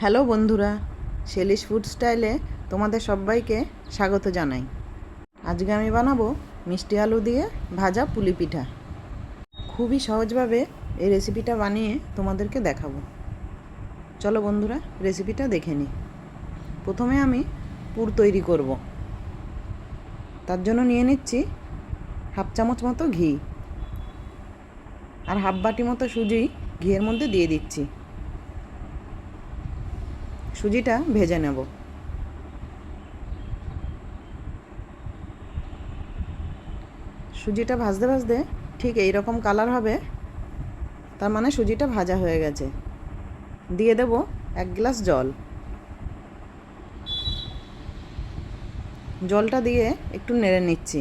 Hello বন্ধুরা শেলিশ food স্টাইলে তোমাদের সবাইকে স্বাগত জানাই। আজকে আমি বানাবো মিষ্টি আলু দিয়ে ভাজা পুলি পিঠা। খুবই সহজভাবে এই রেসিপিটা বানিয়ে তোমাদেরকে দেখাবো। চলো বন্ধুরা রেসিপিটা দেখে নিই। প্রথমে আমি পুর তৈরি করব। তার জন্য নিয়ে নিচ্ছি হাফ চামচ মতো ঘি। আর হাফ বাটি মতো সুজি ঘিয়ের মধ্যে দিয়ে দিচ্ছি। সুজিটা ভেজে নেব। সুজিটা ভাজতে ভাজতে ঠিক এই রকম কালার হবে, তার মানে সুজিটা ভাজা হয়ে গেছে। দিয়ে দেব এক গ্লাস জল। জলটা দিয়ে একটু নেড়ে নিচ্ছি।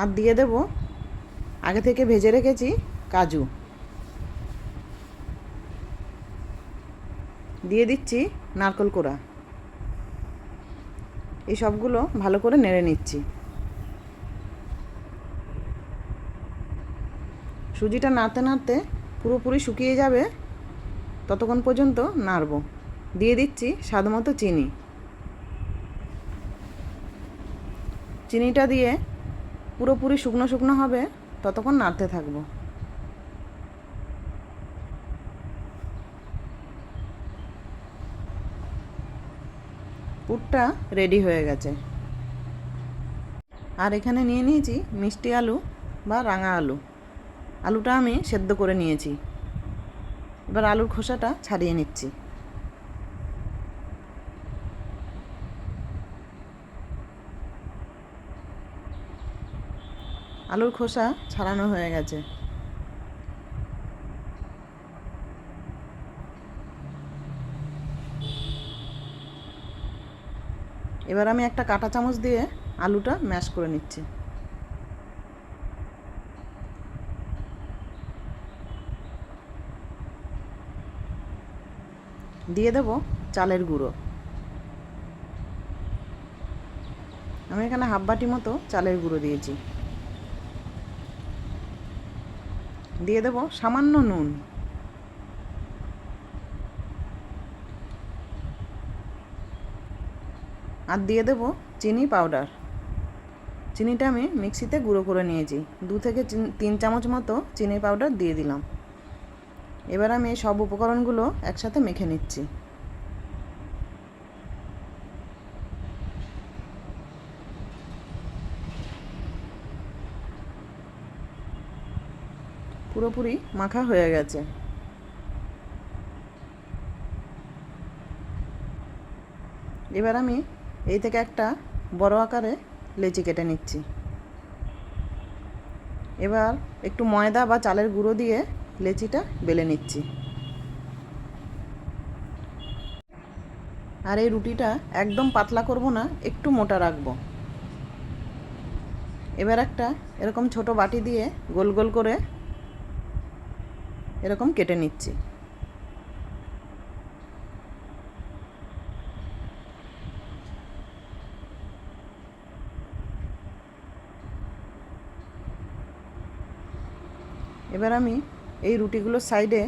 আর দিয়ে দেব, আগে থেকে ভেজে রেখেছি কাজু। দিয়ে দিচ্ছি নারকল কোড়া। এই সবগুলো ভালো করে নেড়ে নিচ্ছি। সুজিটা নাড়তে নাড়তে পুরোপুরি শুকিয়ে যাবে, ততক্ষণ পর্যন্ত নাড়ব। দিয়ে দিচ্ছি স্বাদ মতো চিনি। চিনিটা দিয়ে পুরোপুরি শুকনো শুকনো হবে, ততক্ষণ নাড়তে থাকব। পুরটা রেডি হয়ে গেছে। আর এখানে নিয়ে নিয়েছি মিষ্টি আলু বা রাঙা আলু। আলুটা আমি সেদ্ধ করে নিয়েছি। এবার আলুর খোসাটা ছাড়িয়ে নিচ্ছি। আলুর খোসা ছাড়ানো হয়ে গেছে। এবার আমি একটা কাঁটা চামচ দিয়ে আলুটা ম্যাশ করে নিচ্ছি। দিয়ে দেব চালের গুঁড়ো। আমি এখানে হাফ বাটি মতো চালের গুঁড়ো দিয়েছি। দিয়ে দেব সামান্য নুন। আর দিয়ে দেবো চিনি পাউডার চিনিটা আমি মিক্সিতে গুঁড়ো করে নিয়েছি। দু থেকে তিন চামচ মতো চিনি পাউডার দিয়ে দিলাম। এবার আমি এই সব উপকরণগুলো একসাথে মেখে নিচ্ছি। পুরোপুরি মাখা হয়ে গেছে। এবার আমি এই থেকে একটা বড় আকারে লেচি কেটে নিচ্ছি। এবার একটু ময়দা বা চালের গুঁড়ো দিয়ে লেচিটা বেলে নিচ্ছি। আর এই রুটিটা একদম পাতলা করব না, একটু মোটা রাখব। এবার একটা এরকম ছোট বাটি দিয়ে গোল গোল করে এরকম কেটে নিচ্ছি। এবার আমি এই রুটিগুলোর সাইডে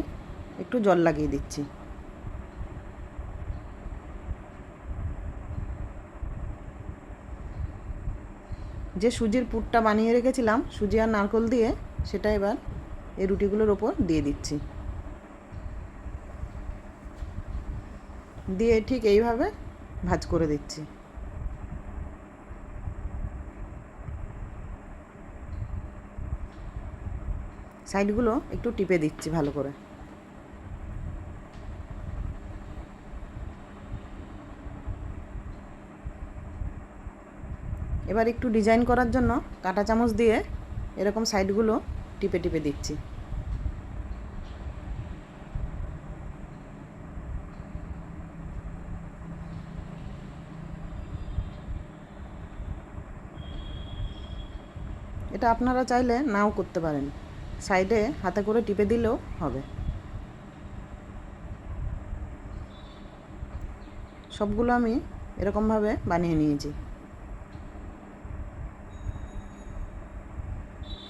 একটু জল লাগিয়ে দিচ্ছি। যে সুজির পুরটা বানিয়ে রেখেছিলাম, সুজি আর নারকল দিয়ে, সেটা এবার এই রুটিগুলোর ওপর দিয়ে দিচ্ছি। দিয়ে ঠিক এইভাবে ভাজ করে দিচ্ছি। সাইডগুলো একটু টিপে দিচ্ছি ভালো করে। এবার একটু ডিজাইন করার জন্য কাঁটা চামচ দিয়ে এরকম সাইডগুলো টিপে টিপে দিচ্ছি। এটা আপনারা চাইলে নাও করতে পারেন। সাইডে হাতে করে টিপে দিলেও হবে। সবগুলো আমি এরকমভাবে বানিয়ে নিয়েছি।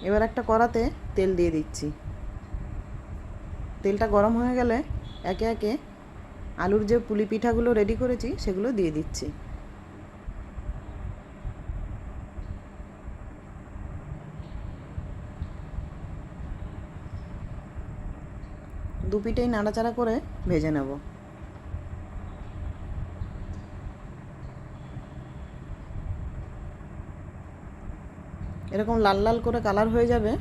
এবার একটা কড়াতে তেল দিয়ে দিচ্ছি। তেলটা গরম হয়ে গেলে একে একে আলুর যে পুলি পিঠাগুলো রেডি করেছি, সেগুলো দিয়ে দিচ্ছি। দু পিঠেই নাড়াচাড়া করে ভেজে নেব। এরকম লাল লাল করে কালার হয়ে যাবে,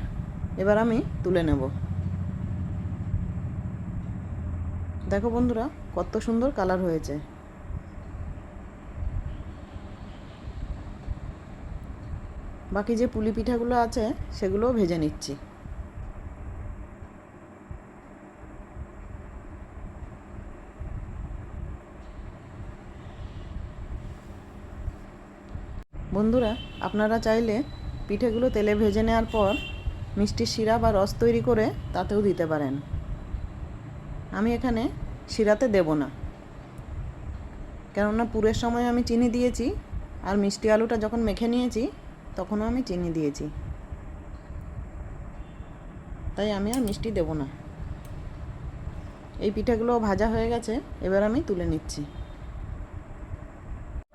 এবার আমি তুলে নেব। দেখো বন্ধুরা, কত সুন্দর কালার হয়েছে। বাকি যে পুলি পিঠাগুলো আছে, সেগুলোও ভেজে নিচ্ছি। বন্ধুরা, আপনারা চাইলে পিঠেগুলো তেলে ভেজে নেওয়ার পর মিষ্টির শিরা বা রস তৈরি করে তাতেও দিতে পারেন। আমি এখানে শিরাতে দেব না। কেননা পুরের সময় আমি চিনি দিয়েছি আর মিষ্টি আলুটা যখন মেখে নিয়েছি, তখনও আমি চিনি দিয়েছি। তাই আমি আর মিষ্টি দেব না। এই পিঠেগুলো ভাজা হয়ে গেছে, এবার আমি তুলে নিচ্ছি।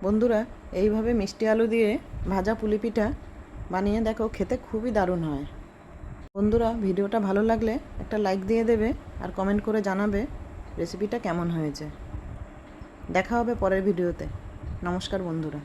বন্ধুরা এইভাবে মিষ্টি আলু দিয়ে ভাজা পুলি পিঠা বানিয়ে দেখো, খেতে খুবই দারুণ হয়। বন্ধুরা, ভিডিওটা ভালো লাগলে একটা লাইক দিয়ে দেবে আর কমেন্ট করে জানাবে রেসিপিটা কেমন হয়েছে। দেখা হবে পরের ভিডিওতে নমস্কার বন্ধুরা।